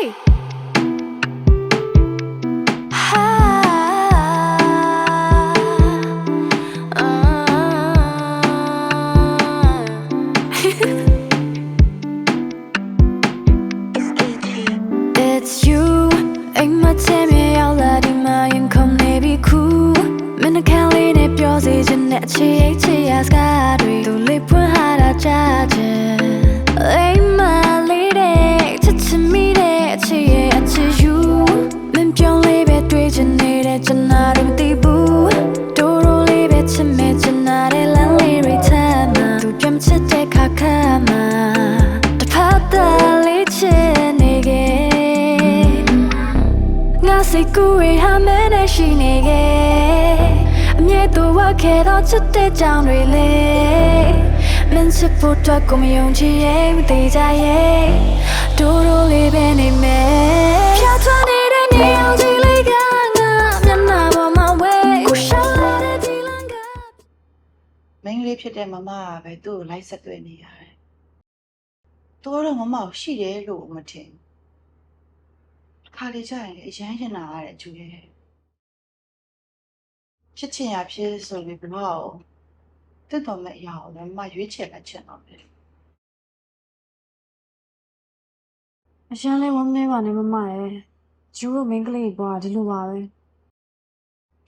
Hey. စိတ်ကူးရဟာမဲနဲ့ရှိနေခဲ့အမြဲတူဝတ်ခဲ့တော့ချစ်တဲ့ကြောင်တွေလေမင်းချစ်ဖို့အတွက်ကိုမယုံကြည်ရဲ့မသေးကြရဲ့ဒိုးဒိုးလေးပဲနေမယ်ဖြတ်ထွက်နေတဲ့နေအောင်ကြည့်လိုက်ကငါမျက်နှာပေါ်မှာဝဲကိုရှောင်းလာတဲ့ဒီလန်ကမိန်းကလေးဖြစ်တဲ့မမကပဲသူ့ကိုလိုက်ဆက်သွယ်နေရတယ်။သူကတော့မမကိုရှိတယ်လို့မထင်ဘူး။ ခါလေးကျရင်လည်းအရန်ရင်နာရတယ်ကျူရဲ့။ချစ်ချင်ရဖြစ်ဆိုပြီးဘလို့တက်တော်မဲ့အရာကိုလည်းမမရွေးချယ်လိုက်ချင်တော့တယ်အရှမ်းလေးဝမ်းနေပါနဲ့မမရဲ့ကျူတို့မင်းကလေးပွားဒီလိုပါပဲ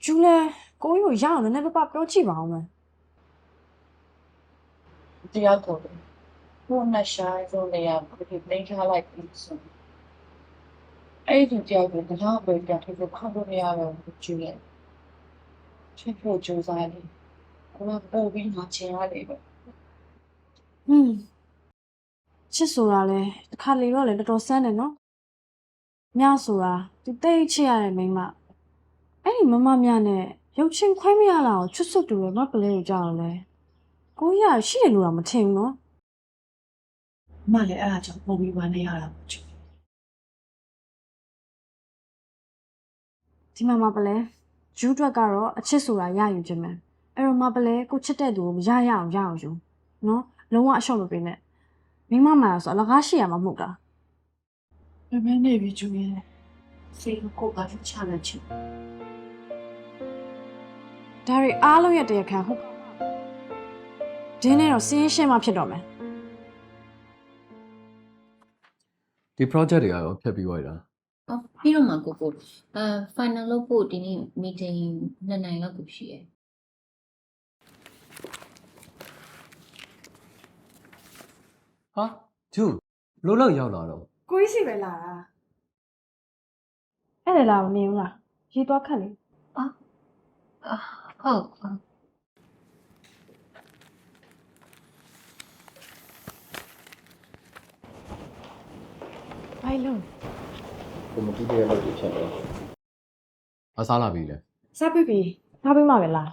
ကျူလဲကိုကြီးကိုရအောင်လည်းနည်းနည်းပါးပါပြောကြည့်ပါဦးမယ်။တရားကိုလေဘုန်းနဲ့ရှာဆုံးနေရပြီးနှိမ့်ထားလိုက်ပြီးဆို။ အဲ့ဒီတရားကိုကတော့ပဲပြန်ထုတ်ဖို့ခေါင်းလို့မရတော့ဘူးကျူရဲ့။ချစ်ဖို့ကြိုးစားတယ်။ကိုကပို့ပြီးမှချင်ရတယ်ပဲဟွန်းချစ်ဆိုတာလဲတစ်ခါလေတော့လေတော်တော်ဆန်းတယ်နော်မြဆိုတာသူတိတ်ချစ်ရတဲ့မိန်းမအဲ့ဒီမမမြနဲ့ရုပ်ချင်းခွဲမရလာအောင်ချွတ်ဆွတ်တူရဲ့မပလဲကိုကြောက်လဲကိုကြီးကရှိတယ်လို့တော့မထင်ဘူးနော်။မလည်းအဲ့ဒါကြောင့်ပုံပြီးဝမ်းနေရတာပေါ့ကျူ ဒီမှာမပလဲဂျူးအတွက်ကတော့အချစ်ဆိုတာရယူခြင်းပဲအဲ့တော့မပလဲကိုချစ်တဲ့သူကိုမရရအောင်ရအောင်ယူနော်လုံးဝအလျှော့မပေးနဲ့မိမမှန်ဆိုအလကားရှိရမှာမဟုတ်တာ။ပြမနေပြီကျူရဲ့။စိတ်ကိုကလည်းချမ်းချင်ဒါတွေအားလုံးရဲ့တရားခံဟုတ်ဒင်းနဲ့တော့စင်းရှင်းမှဖြစ်တော့မယ်ဒီ project တွေကတော့ဖျက်ပြီးသွားပြီလား အော်ပြီးတော့မှကိုကိုအဲ final လုပ်ဖို့ဒီနေ့ meeting နှစ်နိုင်လောက်ကိုရှိရယ်ဟာဂျူလို့လောက်ရောက်လာတော့ကိုကြီးစီပဲလာတာအဲ့ဒါလာမမြင်ဘူးလားရေးသွားခက်လေအာဟုတ်ဟုတ်ဘိုင်လုံး ကိုမတူတဲ့လောက်တွေဖြစ်နေအစားလာပြီလေစားပြီပြီစားပြီးမှပဲလား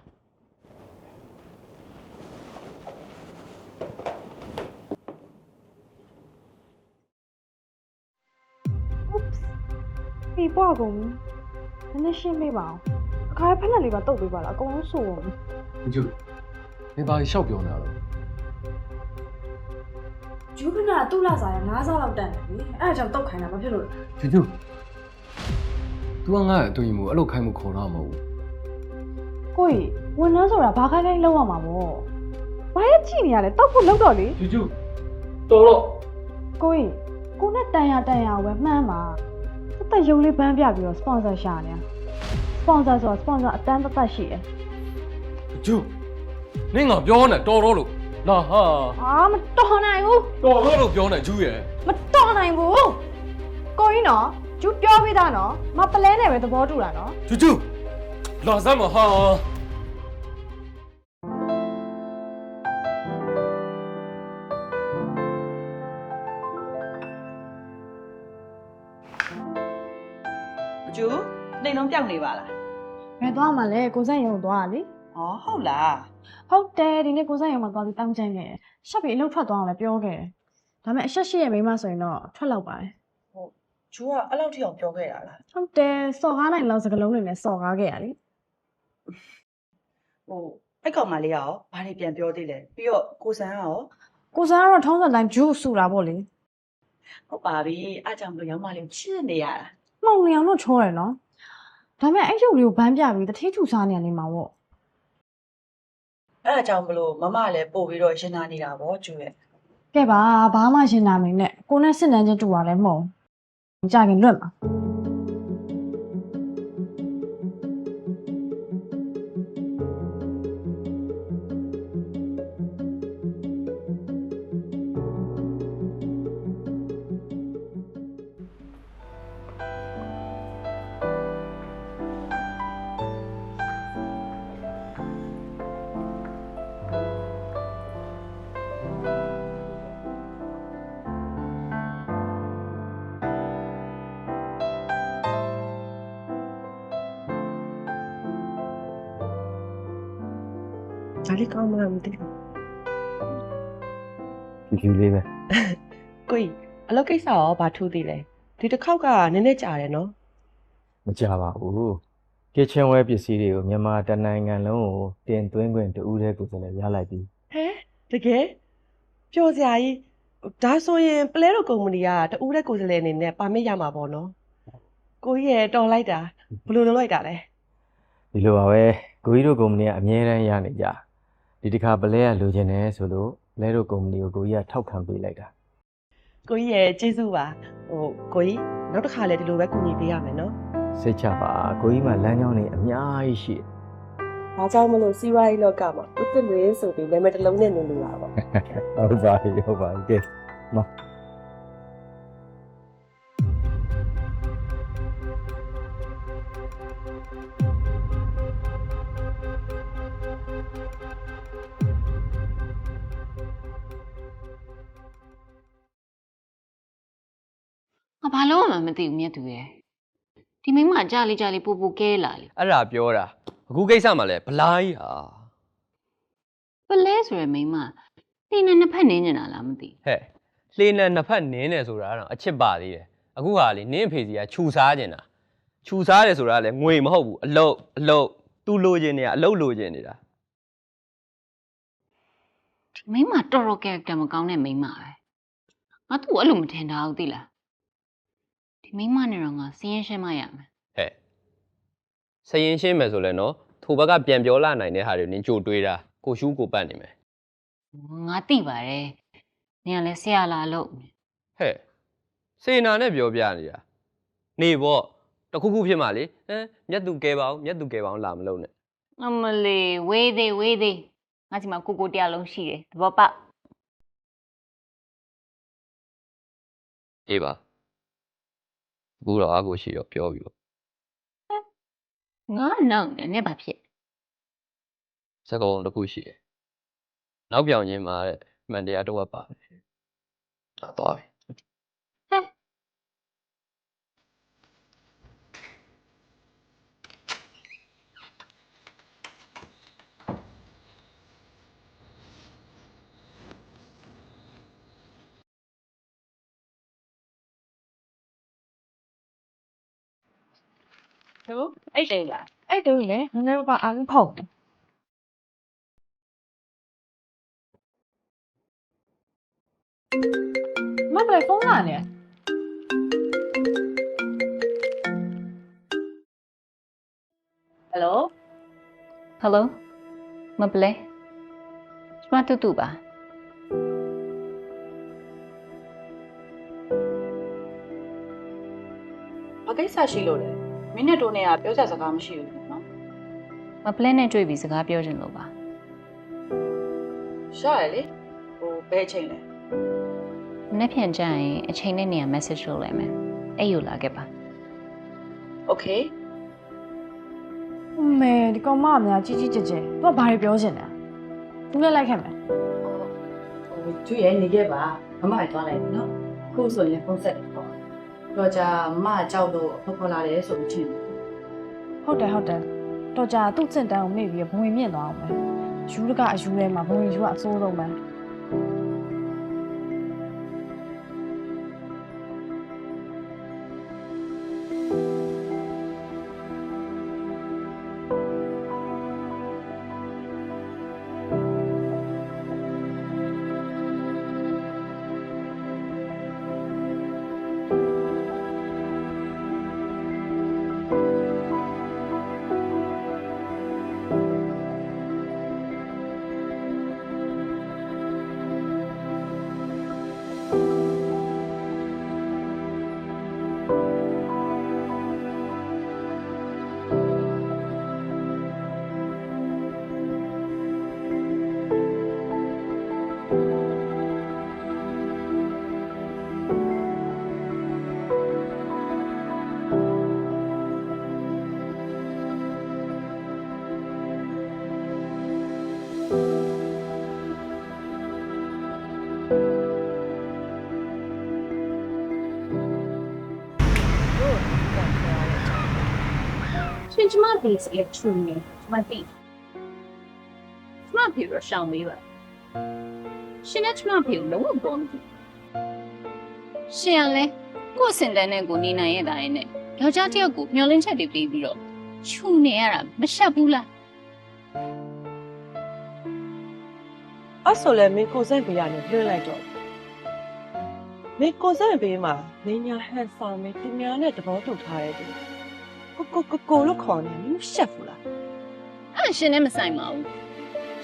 ပြီပေါ့ကုန်နည်းနည်းရှင်းပေးပါအောင်အခါရဖက်လက်လေးပါတုတ်ပေးပါလားအကုန်လုံးဆိုအောင်ဂျူနေပါရှောက်ပြောနေတာတော့ဂျူးကနာတူလာစားရ9စားလောက်တန်တယ်လေအဲ့ဒါကြောင့်တုတ်ခိုင်းတာမဖြစ်လို့ဂျူဂျူ तू ကငါ့ရဲ့အတူကြီးမို့အဲ့လိုခိုင်းမှုခေါ်တော့မဟုတ်ဘူးကိုကြီးဝန်ထမ်းဆိုတာဘာခိုင်းခိုင်းလောက်ရမှာပေါ့ဘာရဲ့ကြည့်နေရလဲတောက်ဖို့လောက်တော့လေဂျူဂျူတော်တော့ကိုကြီးကိုနဲ့တန်ရတန်ရကိုပဲမှန်းပါတက်တက်ရုပ်လေးပန်းပြပြီးတော့ sponsor ရှာနေ sponsor ဆိုတော့ sponsor အတန်းတက်တက်ရှိတယ်ဂျူနင်းငါပြောနေတော်တော့လို့လာဟာအာမတော်နိုင်ဘူးတော်တော့လို့ပြောနေဂျူရဲ့မတော်နိုင်ဘူးကိုကြီးနော် ကျူပြောပြီးသားနော်မပလဲနဲ့ပဲသဘောတူတာနော်ဂျူဂျူလာစမ်းမဟာ။ကျူနေလုံးပြောက်နေပါလားဘယ်သွားမှလဲကိုစက်ရုံသွားတာလေ။ဩဟုတ်လားဟုတ်တယ်ဒီနေ့ကိုစက်ရုံမှာသွားပြီးတောင်းချင်ခဲ့တယ်ရှက်ပြီးအလုပ်ထွက်သွားအောင်လည်းပြောခဲ့တယ်ဒါပေမဲ့အရှက်ရှိရဲ့မိန်းမဆိုရင်တော့ထွက်လောက်ပါတယ်။ ကျူကအဲ့လောက်ထိအောင်ပြောခဲ့တာလားဟုတ်တယ်စော်ကားနိုင်လောက်စကလုံးတွေနဲ့စော်ကားခဲ့ရလေ။ဟိုအဲ့ကောင်မလေးကရောဘာတွေပြန်ပြောသေးလဲ။ပြီးတော့ကိုစံကရောကိုစားကတော့ထုံးစံတိုင်းဂျူးဆူတာပေါ့လေဟုတ်ပါပြီအားကြောင့်မလို့ရောက်မလေးချစ်နေရတာမှုံနေအောင်တော့ချောတယ်နော်ဒါပေမဲ့အဲ့ရုပ်လေးကိုဘန်းပြပြီးတထေးချူစားနေရနေမှာပေါ့အဲ့ဒါကြောင့်မလို့မမလည်းပို့ပြီးတော့ရှင်းနာနေတာဗောကျူရဲ့ကဲပါဘာမှရှင်းတာမင်းနဲ့ကိုနဲ့စစ်နှမ်းချင်းတူတာလည်းမဟုတ် ဘူးမကြခင် ဒါလေးကောင်းမလားမသိဘူးဖြူဖြူလေးပဲကိုကြီးအလုပ်ကိစ္စရောဘာထူးသေးလဲဒီတစ်ခေါက်ကနည်းနည်းကြာတယ်နော်မကြပါဘူးကစ်ချင်ဝဲပစ္စည်းတွေကိုမြန်မာတနိုင်ငံလုံးကိုတင်သွင်းခွင့်တူးတဲ့ကိုယ်စားလှယ်ရလိုက်ပြီဟဲတကယ်ပျော်စရာကြီးဒါဆိုရင်ပလဲတော်ကုမ္ပဏီကတူးတဲ့ကိုယ်စားလှယ်အနေနဲ့ပါမစ်ရမှာပေါ့နော်ကိုကြီးရဲ့တော်လိုက်တာဘယ်လိုလုပ်လိုက်တာလဲဒီလိုပါပဲကိုကြီးတို့ကုမ္ပဏီကအမြဲတမ်းရနေကြ ဒီတစ်ခါပလဲကလိုချင်တယ်ဆိုလို့လဲတို့ကုမ္ပဏီကိုကိုကြီးကထောက်ခံပေးလိုက်တာကိုကြီးရဲ့ကျေးဇူးပါဟိုကိုကြီးနောက်တစ်ခါလည်းဒီလိုပဲကူညီပေးရမယ်နော်စိတ်ချပါကိုကြီးမှလမ်းကြောင်းတွေအများကြီးရှိတယ်ဒါကြောင့်မလို့စီးပွားရေးလောကမှာဥတ္တလွေဆိုပြီးနာမည်တစ်လုံးနဲ့နေလို့ရပါဟုတ်ပါပြီဟုတ်ပါပြီကဲမ ဘာလို့မှမသိဘူးမြတ်သူရဲ့ဒီမိန်းမကြာလေးကြာလေးပူပူကဲလာလေအဲ့ဒါပြောတာအခုကိစ္စမှာလဲဘလိုင်းဟာပလဲဆိုရယ်မိန်းမနေနဲ့နှစ်ဖက်နင်းနေတာလားမသိဟဲ့လှေနဲ့နှစ်ဖက်နင်းတယ်ဆိုတာတော့အချစ်ပါသေးတယ်အခုဟာလေနင်းအဖေစီကခြူစားကျင်တာခြူစားတယ်ဆိုတာကလည်းငွေမဟုတ်ဘူးအလုတ်အလုတ်သူလိုချင်နေတာအလုတ်လိုချင်နေတာဒီမိန်းမတော်တော်ကက်တာမကောင်းတဲ့မိန်းမပဲငါသူ့ကိုအဲ့လိုမထင်တာဘူးသိလားဒီ မိန်းမနဲ့တော့ငါစင်းရင်ရှင်းမရမယ်ဟဲ့စရင်ရှင်းမယ်ဆိုလဲနော်ထိုဘက်ကပြန်ပြောလာနိုင်တဲ့ဟာတွေနင်းကြိုတွေးတာကိုရှူးကိုပတ်နေမယ်ငါသိပါတယ်နင်ကလည်းဆရာလာလို့ဟဲ့စေနာနဲ့ပြောပြနေတာနေပေါ့တခုခုဖြစ်မှလေဟမ်မြတ်သူကဲပါအောင်မြတ်သူကဲပါအောင်လာမလို့နဲ့အမလေးဝေးသေးဝေးသေးငါစီမှာကိုကိုတရားလုံးရှိတယ်သဘောပေါက်အေးပါ အခုတော့အကိုရှိတော့ပြောပြီပေါ့ငါနောက်နေနဲ့ဘာဖြစ်စကုံတစ်ခုရှိတယ်နောက်ပြောင်ချင်းမှာတဲ့မှန်တရားတော့ဝတ်ပါတယ်ဒါသွားပြီ ဟိုအဲ့လေလားအဲ့တူလေနည်းနည်းပါအားဖုန်မမလေးဖုန်းလာနေဟယ်လိုဟယ်လိုမပလဲကျမတူတူပါဘာကိစ္စရှိလို့လဲမ င်းနဲ့တိုးနဲ့ကပြောချက်စကားမရှိဘူးနော်မပလဲနဲ့တွေ့ပြီးစကားပြောချင်လို့ပါရှာရလေဟိုဘဲချိန်လဲမနေ့ပြန်ကြရင်အချိန်နဲ့နေရာ message လုပ်လိုက်မယ်အဲ့ယူလာခဲ့ပါ Okay မေဒီကောင်မအများကြီးကြီးကျယ်ကျယ်သူကဘာတွေပြောချင်လဲသူလည်းလိုက်ခဲ့မယ်ဟိုသူရဲ့နေခဲ့ပါမမတွားလိုက်နော်ခုဆိုရင်ဖုန်းဆက်တယ် တော့ကြာမမကြောက်လို့ဖော်ဖော်လာတယ်ဆိုလို့ချင်းဟုတ်တယ်ဟုတ်တယ်တော့ကြာသူ့စင်တန်းကိုမေ့ပြီးဘဝင်မြင့်သွားအောင်မယ်ယူတကအယူထဲမှာဘဝင်ယူကအစိုးဆုံးပဲ ကျမဒီစီလက်ချူနေကျမသိကျမဖေရရှောင်းမေးပါရှင်နဲ့ကျမဖေကိုလုံးဝပေါ်မသိရှင်ကလည်းကိုယ့်စင်တန်းနဲ့ကိုနေနိုင်ရတာနဲ့ယောက်ျားတစ်ယောက်ကိုမျောလင်းချက်တွေပေးပြီးတော့ချူနေရတာမရှက်ဘူးလားအဲ့ဆိုလည်းမင်းကိုစန့်ပေးရနေလွှတ်လိုက်တော့မင်းကိုစန့်ပေးမှာမင်းညာဟန်ဆောင်မင်းသူများနဲ့တဘောတူထားတဲ့သူ ကိုကိုကိုကိုလို့ခေါ်နေမင်းရှက်ဘူးလားအဲ့ဒါရှင်နဲ့မဆိုင်ပါဘူး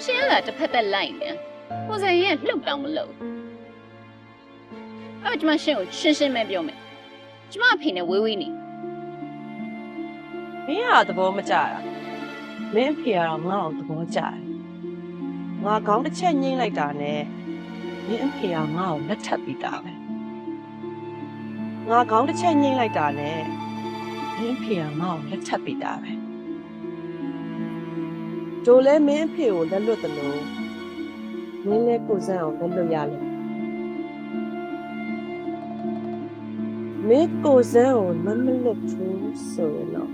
ရှင်ကလည်းတစ်ဖက်သက်လိုက်နေကိုယ်စံရဲ့လှုပ်တောင်မလို့အဲ့တော့ကျမရှင်ကိုရှင်းရှင်းပဲပြောမယ်ကျမအဖေနဲ့ဝေးဝေးနေမင်းဟာသဘောမကျတာမင်းဖေကတော့ငါ့ကိုသဘောကျတယ်ငါကောင်းတစ်ချက်ညှိလိုက်တာနဲ့မင်းအဖေကငါ့ကိုလက်ထပ်ပြီးတာပဲငါကောင်းတစ်ချက်ညှိလိုက်တာနဲ့ မင်းအဖေကငါ့ကိုလက်ထပ်ပြီးတာပဲဒိုလဲမင်းအဖေကိုလက်လွတ်တယ်လို့မင်းလည်းကိုစံအောင်လက်လွတ်ရလိမ့်မင်းကိုစံကိုလက်မလွတ်ဘူးဆိုရင်တော့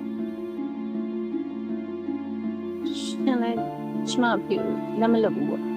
ရှင်လည်းကျမအဖေကိုလက်မလွတ်ဘူးပေါ့ပ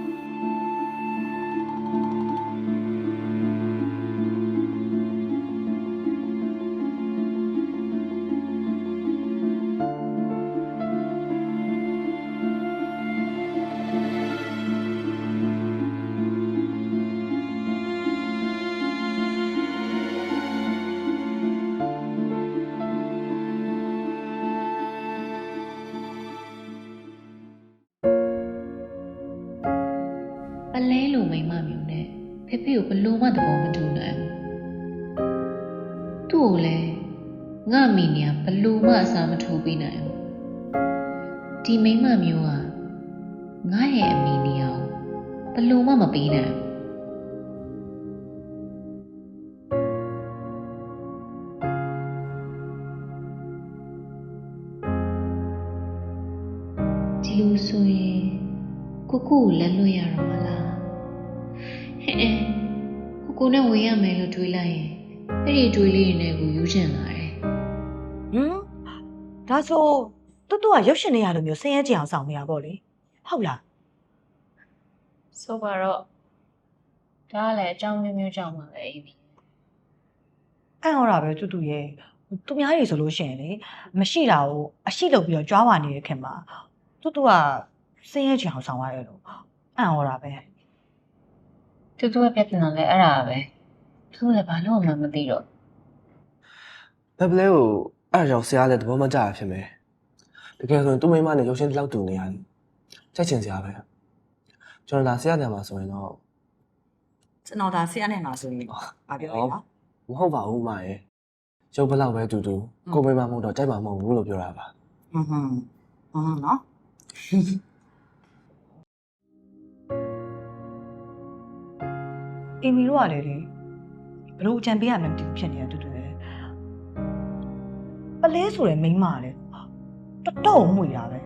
ဖေဖေကိုဘလို့မှသဘောမတူနိုင်ဘူးသူ့ကိုလည်းငါမိနေကဘလို့မှအစာမထိုးပေးနိုင်ဘူးဒီမိန်းမမျိုးကငါရဲ့အမိနေအောင်ဘလို့မှမပေးနိုင်ဘူး အဲ့ဒီတွေးလေးတွေနဲ့ကိုယူချင်လာတယ်ဟမ်ဒါဆိုတူတူကရုပ်ရှင်နေရလိုမျိုးဆင်းရဲကြအောင်ဆောင်နေတာပေါ့လေဟုတ်လားဆိုပါတော့ဒါကလည်းအကြောင်းမျိုးမျိုးကြောင့်ပါပဲအေးပြီအံ့ဩတာပဲတူတူရဲ့သူများတွေဆိုလို့ရှိရင်လေမရှိတာကိုအရှိလုပ်ပြီးတော့ကြွားဝါနေတဲ့ခင်မှာတူတူကဆင်းရဲကြအောင်ဆောင်ရတယ်လို့အံ့ဩတာပဲတူတူရဲ့ပြဿနာလည်းအဲ့ဒါပဲသူလည်းဘာလို့မှမသိတော့ ဘက်ပလဲကိုအဲ့ဒါကြောင့်ဆရာလည်းသဘောမကျတာဖြစ်မယ်တကယ်ဆိုရင်သူ့မိန်းမနဲ့ရုပ်ရှင်တစ်လောက်တူနေရတယ်ကြိုက်ချင်စရာပဲကျွန်တော်ဒါဆရာတယ်မှာဆိုရင်တော့ကျွန်တော်ဒါဆရာနဲ့မှာဆိုရင်ဘာပြောလဲနော်မဟုတ်ပါဘူးမရဲ့ရုပ်ဘလောက်ပဲတူတူကိုယ်မိန်းမမဟုတ်တော့ကြိုက်မှာမဟုတ်ဘူးလို့ပြောတာပါဟွန်းဟွန်းဟွန်းနော်အီမီတို့ကလေလေဘလို့အကြံပေးရမှန်းမသိဘူးဖြစ်နေတာတူတူရဲ့ပ လဲဆိုတဲ့မိန်းမကလေတော်တော်မှုရပဲ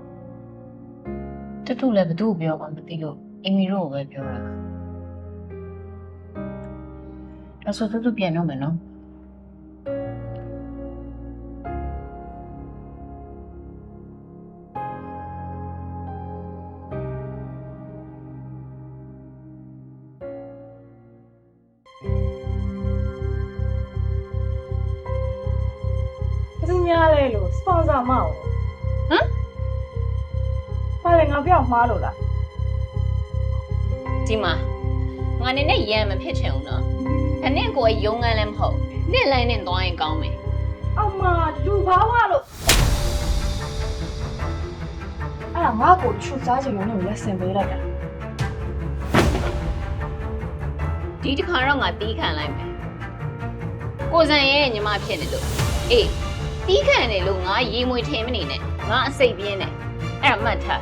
တူတူလည်းဘသူ့ကိုပြောမှမသိလို့အင်မီတို့ကိုပဲပြောတာဒါဆိုတူတူပြန်တော့မယ်နော် မှားလို့လားဒီမှာငါနေနဲ့ရံမဖြစ်ချင်ဘူးနော်ဒါနဲ့ကိုယ်ရုံငန်းလည်းမဟုတ်နေ့လိုက်နဲ့သွားရင်ကောင်းမယ်အမလူဘာဝလို့အဲ့ဒါငါ့ကိုချူစားချင်လို့နေလက်ဆင်ပေးလိုက်တာဒီတစ်ခါတော့ငါတီးခံလိုက်မယ်ကိုစံရဲ့ညီမဖြစ်နေလို့အေးတီးခံနေလို့ငါရေမွေထင်မနေနဲ့ငါအစိတ်ပြင်းနေအဲ့ဒါမှတ်ထား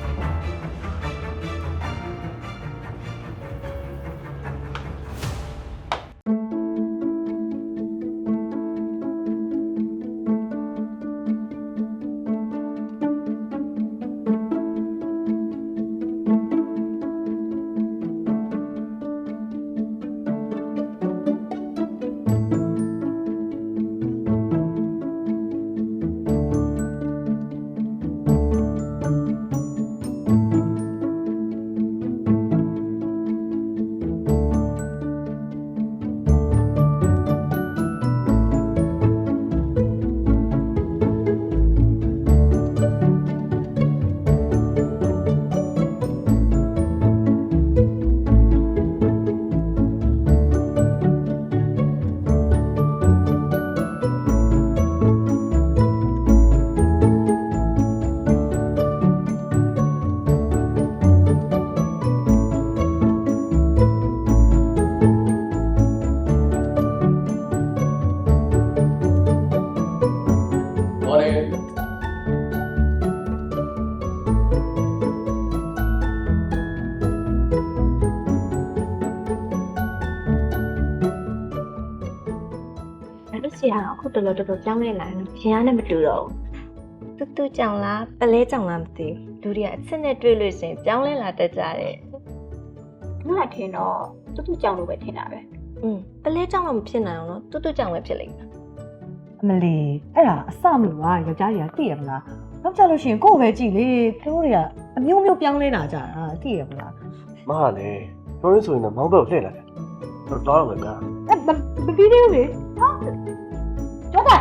တော်တော်တော်တော်ကြောင်းနေလာတယ်ရှင်ကနဲ့မတူတော့ဘူးတူတူကြောင်လားပလဲကြောင်လားမသိဘူးလူတွေကအစ်စ်နဲ့တွေ့လို့ရှရင်ကြောင်းလဲလာတတ်ကြတယ်ငါထင်တော့တူတူကြောင်လို့ပဲထင်တာပဲอืมပလဲကြောင်တော့မဖြစ်နိုင်အောင်နော်တူတူကြောင်ပဲဖြစ်လိမ့်မယ်အမလီအဲ့ဒါအစမလို့ကယောက်ျားကြီးကသိရမလားနောက်ကြလို့ရှိရင်ကိုယ့်ပဲကြည့်လေသူတို့တွေကအမျိုးမျိုးပြောင်းလဲလာကြတာသိရမလားမကလည်းပြောရင်းဆိုရင်တော့မောင်းဘက်ကိုလှည့်လာတယ်တော့တော့မယ်ဗျာအဲ့မမပြီးသေးဘူးလေဟာ ကျော်တာ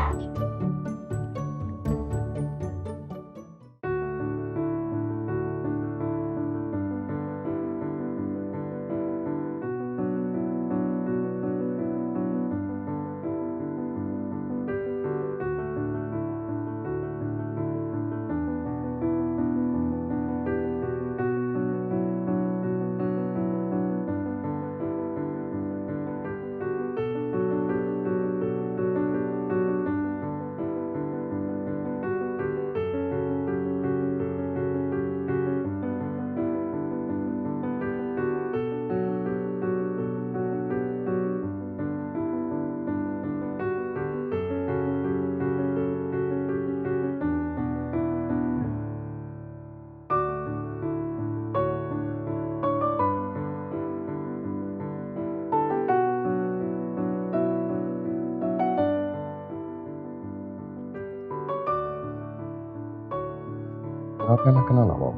ခဏခဏလာပါဦး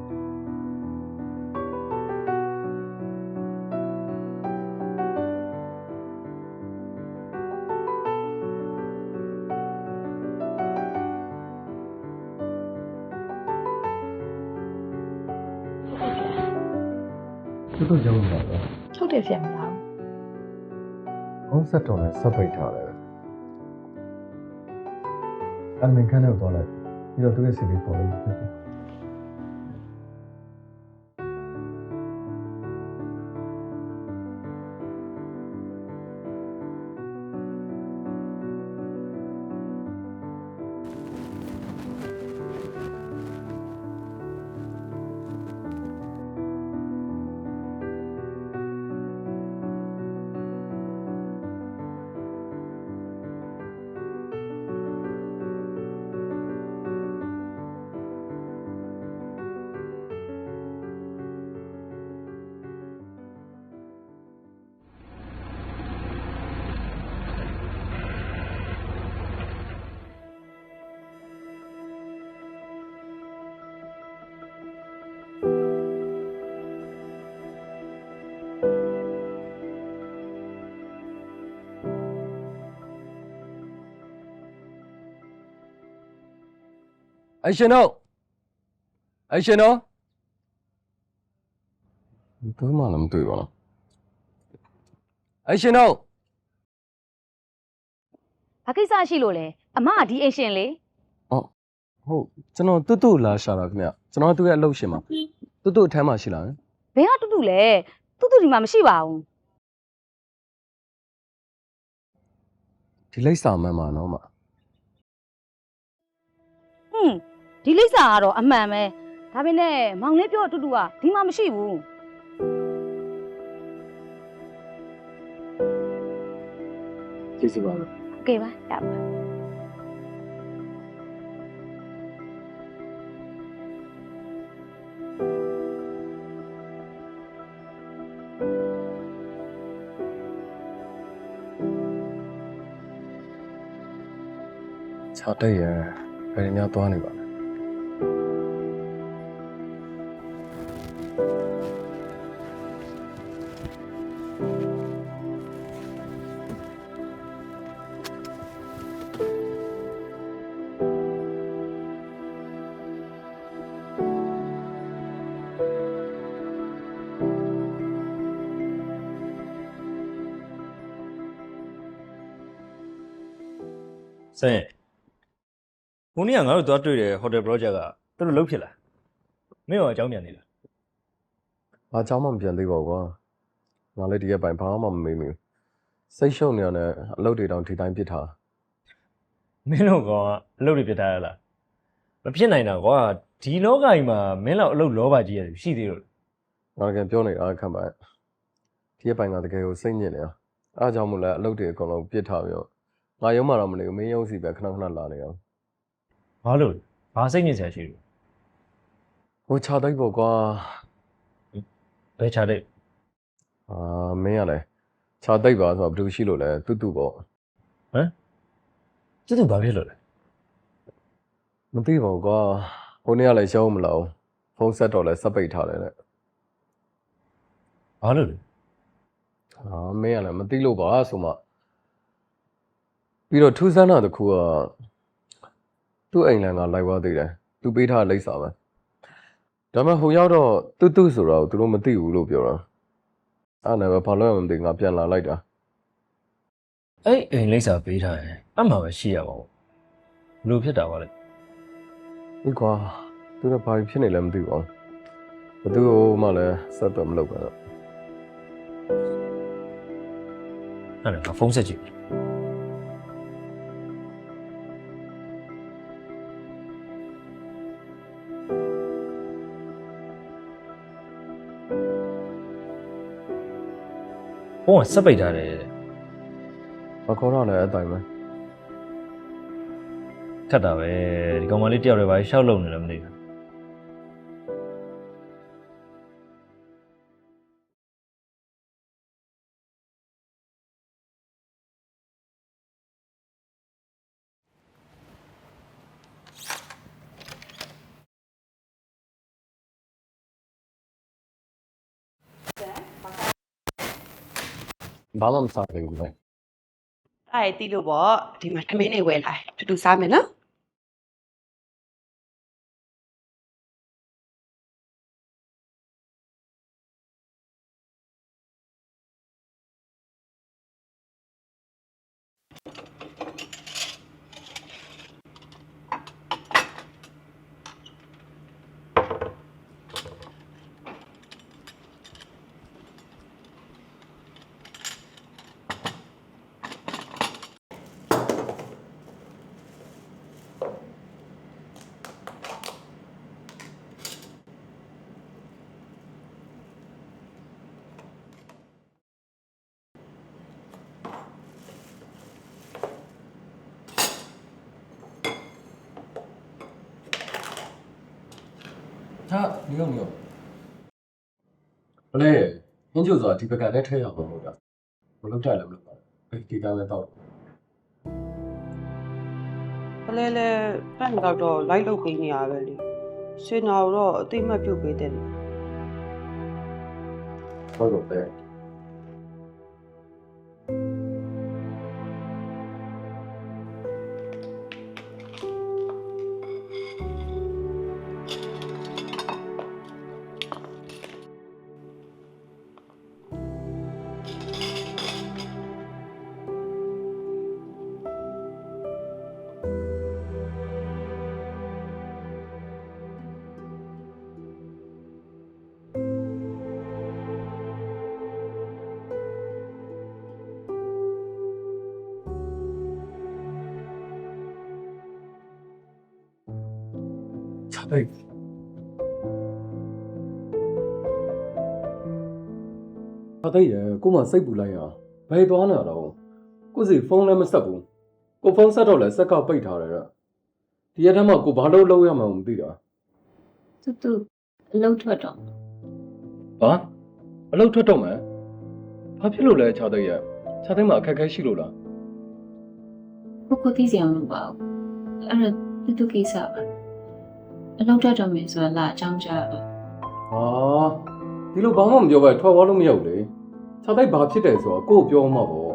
သူတို့ကြောင်းလာတယ်ထုတ်တယ်ဖြစ်မလား။ဘုံဆက်တော်နဲ့ဆက်ပိတ်ထားတယ်။အမင်ခန်းနဲ့တော့လိုက်ပြီးတော့သူရဲ့စီဒီပေါ်လို့ဖြ အရှင်တို့အရှင်တို့။ဘယ်မှလည်းမတွေ့ပါဘူးအရှင်တို့ဘာကိစ္စရှိလို့လဲအမကဒီအိမ်ရှင်လေ။ဟုတ်ကျွန်တော်တူတူလာရှာတာခင်ဗျ။ကျွန်တော်သူ့ရဲ့အလုပ်ရှင်မှာတူတူအထမ်းမှာရှိလာတယ်ဘယ်ကတူတူလဲတူတူဒီမှာမရှိပါဘူး။ဒီလိပ်စာမှန်မှာနော်မဟွန်း ဒီလိပ်စာကတော့အမှန်ပဲဒါပေမဲ့မောင်လေးပြောတူတူကဒီမှာမရှိဘူး ။ကျေးဇူးပါ โอเคပါရပါ ။ခြာတက်ရဘယ်များသွားနေပါလဲ ဲ န်းကြီးကငါတို့သွားတွေ့တဲ့ hotel project ကသူတို့လုပ်ဖြစ်လားမင်းရောအကြောင်းပြန်နေလား။ဘာကြောင်းမှမပြန်သေးပါဘူးကွာ။ငါလည်းဒီကပိုင်ဘာမှမမေးမိဘူး။စိတ်ရှုပ်နေရတဲ့အလုပ်တွေတောင်ဒီတိုင်းပြစ်ထားမင်းတို့ကောင်ကအလုပ်တွေပြထားရလားမဖြစ်နိုင်တာကွာဒီလောကကြီးမှာမင်းလောက်အလုပ်လောဘကြီးရတယ်ရှိသေးလို့။ငါလည်းပြောနေတာအခက်ပါ။ဒီကပိုင်ကတကယ်ကိုစိတ်ညစ်နေတာ။အားကြောင့်မို့လဲအလုပ်တွေအကုန်လုံးပြစ်ထားပြီးတော့ငါရုံးမှာတော့မနေဘူးမင်းရုံးစီပဲခဏခဏလာနေအောင် ဘာလို့လဲဘာစိတ်ညစ်စရာရှိလို့ဟိုခြာတိုက်ပေါ့ကွာဘယ်ချတဲ့အာမင်းကလည်းခြာတိုက်ပါဆိုတော့ဘယ်သူရှိလို့လဲတူတူပေါ့ဟမ်သူတို့ဘာဖြစ်လို့လဲမသိပါဘူးကွာဟိုနေ့ကလည်းရှောင်းမလို့ဖုန်းဆက်တော့လဲဆက်ပိတ်ထားတယ်တဲ့ဘာလို့လဲအာမင်းကလည်းမသိလို့ပါဆိုမှပြီးတော့ထူးဆန်းတာတစ်ခုက သူ့အိမ်လန်ကလိုက်သွားသေးတယ်သူပေးထားတဲ့လိပ်စာပဲဒါပေမဲ့ဟိုရောက်တော့တူတူဆိုတော့သူတို့မသိဘူးလို့ပြောတာအဲ့နဲ့ပဲဘာလို့ရမသိငါပြန်လာလိုက်တာအဲ့အိမ်လိပ်စာပေးထားရင်အမှန်ပဲရှိရပါဘူးဘလို့ဖြစ်တာပါလဲဒီကွာသူတို့ဘာဖြစ်နေလဲမသိဘူးဘသူမှလည်းဆက်တော့မလုပ်ပါတော့အဲ့ဒါငါဖုန်းဆက်ကြည့် ဖုန်းကစက်ပိတ်ထားတယ်တဲ့မခေါ်တော့လည်းအတိုင်းပဲခတ်တာပဲဒီကောင်မလေးတယောက်တည်းပါရှောက်လုံနေတယ်မသိဘူး ဘာမှမစားသေးဘူးပဲအဲ့တီးလို့ပေါ့ဒီမှာထမင်းနေဝယ်လာတူတူစားမယ်နော် ဟာဒီလိုမျိုးဘလဲဟင်းကျိုးဆိုတာဒီဘက်ကလည်းထဲရောက်တော့လို့ဗျမလုပ်ကြလည်းမလုပ်ပါဘူးဒီကမ်းလည်းတော့ဘလဲလဲပန့်တော့တော့လိုက်လုပ်ပေးနေရပဲလေဆွေနာတော့အသိမှတ်ပြုတ်ပေးတယ်ဟုတ်တော့ပဲ ခြာတိုက်ခြာတိုက်ရကိုမှစိတ်ပူလိုက်ရဘယ်သွားနေရတော့ကိုစီဖုန်းလည်းမဆက်ဘူးကိုဖုန်းဆက်တော့လည်းစက်ကပိတ်ထားတယ်တဲ့ဒီရက်ထက်မှကိုဘာလို့လုပ်ရမှန်းမသိတာတူတူအလုပ်ထွက်တော့ဘာအလုပ်ထွက်တော့မယ်ဘာဖြစ်လို့လဲခြာတိုက်ရခြာတိုက်မှာအခက်အခဲရှိလို့လားကိုကိုသိစရာမလိုပါဘူးအဲ့ဒါတူတူကိစ္စပါ အလုပ်ထွက်တော့မယ်ဆိုတာလာအကြောင်းကြားပါဟာဒီလိုဘာမှမပြောပဲထွက်သွားလို့မရဘူးလေခြာတိုက်ဘာဖြစ်တယ်ဆိုတော့ကို့ကိုပြောမှာပေါ့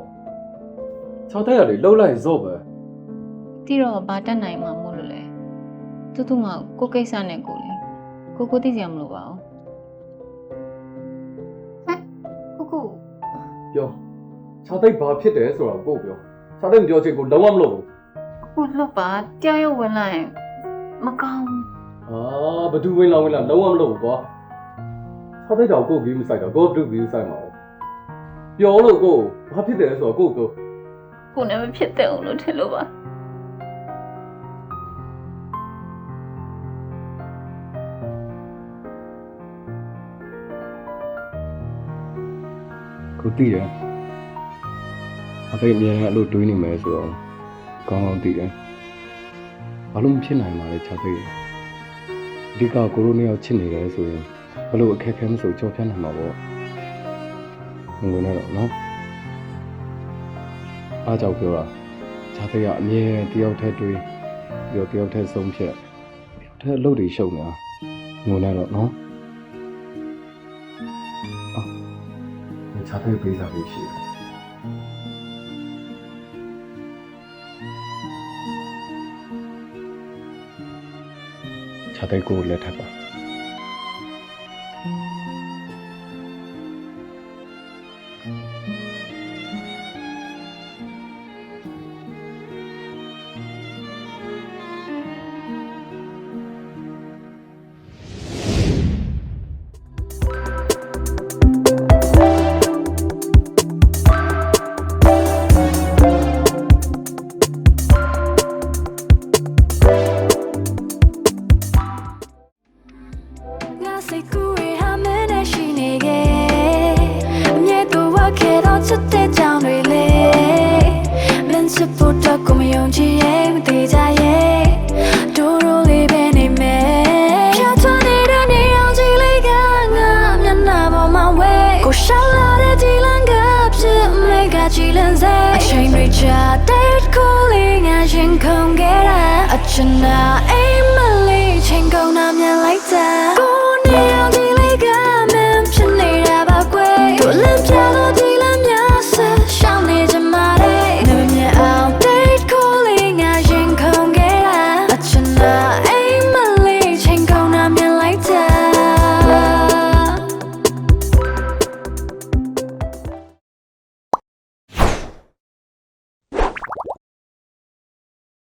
ခြာတိုက်ရလေလှုပ်လိုက်ဇော့ပဲတီတော့ဘာတက်နိုင်မှာမို့လို့လဲတူတူမကိုကိစ္စနဲ့ကိုလေကိုကိုသိစရာမလိုပါဘူးဟဲ့ကိုကိုပြောခြာတိုက်ဘာဖြစ်တယ်ဆိုတော့ကို့ပြောခြာတိုက်မပြောချင်ကိုလုံးဝမလုပ်ဘူးကိုလွတ်ပါတရားရုပ်ဝင်လိုက်ရင်မကောင်းဘူး အာဘသူဝင်လာဝင်လာလုံးဝမလုပ်ဘူးကွာခြာတိုက်တော့ကို့ကြီးမဆိုင်တော့ကို့ဘသူကြီးဆိုင်မှာလဲပြောလို့ကို့ဘာဖြစ်တယ်ဆိုတော့ကို့ကိုကိုနဲ့မဖြစ်တဲ့အောင်လို့ထင်လို့ပါကိုသိတယ်အဖေအမြဲအဲ့လိုတွေးနေမယ်ဆိုတော့ကောင်းကောင်းသိတယ်ဘာလို့မဖြစ်နိုင်မှာလဲချာသိတယ် အဓိကကိုရိုနီယောက်ချစ်နေတယ်ဆိုရင်ဘလို့အခက်အခဲမဆိုကြော်ဖြတ်နိုင်မှာပေါ့ငွေနဲ့တော့နော်အားကြောင့်ပြောတာချာသိကအမြဲတယောက်ထက်တွေးပြီးတော့တယောက်ထက်ဆုံးဖြတ်တယောက်ထက်အလုပ်တွေရှုပ်နေတာငွေနဲ့တော့နော်အော်ချာသိပေးစားလို့ရှိတယ် ခြားတဲ့ကို စ်ဖို့တော့ကိုမယုံကြည်ရဲ့မသေးကြရဲ့ဒူရိုလေးပဲနေမယ်ဖြတ်ထွန်းနေတဲ့နေအောင်ကြည့်လိုက်ကငါမျက်နှာပေါ်မှာဝဲကိုရှောက်လာတဲ့ဒီလန်ကဖြစ်မေကကြည်လန်းစေအချိန်တွေကြာ date calling ငါရင်ခုန်ခဲ့တာအချင်နာ